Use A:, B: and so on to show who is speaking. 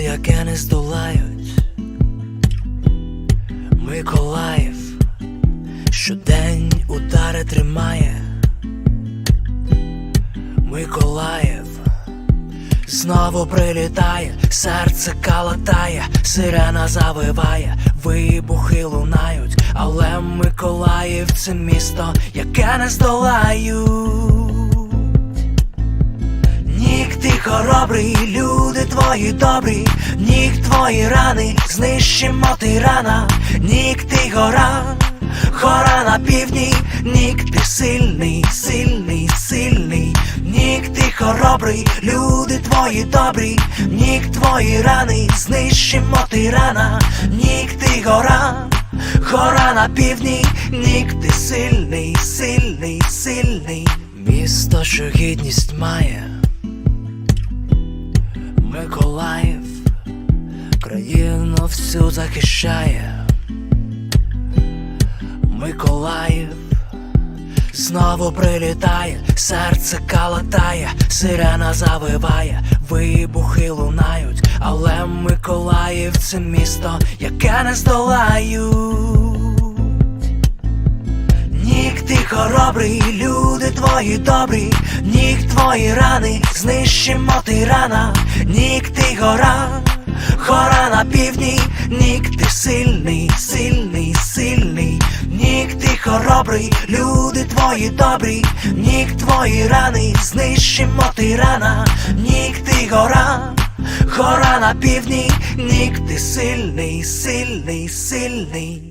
A: яке не здолають. Миколаїв щодень удари тримає. Миколаїв знову прилітає, серце калатає, сирена завиває, вибухи лунають, але Миколаїв це місто, яке не здолають. Хоробрий, люди твої добрі, нік твої рани, знищимо тирана, нік ти гора, гора на півдні, нік ти сильний, сильний, сильний, нік ти хоробрий, люди твої добрі, нік твої рани, знищимо тирана, нік ти гора, гора на півдні, нік ти сильний, сильний, сильний, місто, що гідність має. Миколаїв країну всю захищає. Миколаїв знову прилітає, серце калатає, сирена завиває, вибухи лунають, але Миколаїв це місто, яке не здолають. Хоробрий, люди твої добрі, нік твої рани, знищимо тирана, нік ти гора, гора на півдні, нік ти сильний, сильний, сильний, нік ти хоробрий, люди твої добрі, нік твої рани, знищимо тирана, нік ти гора, гора на півдні, нік ти сильний, сильний, сильний.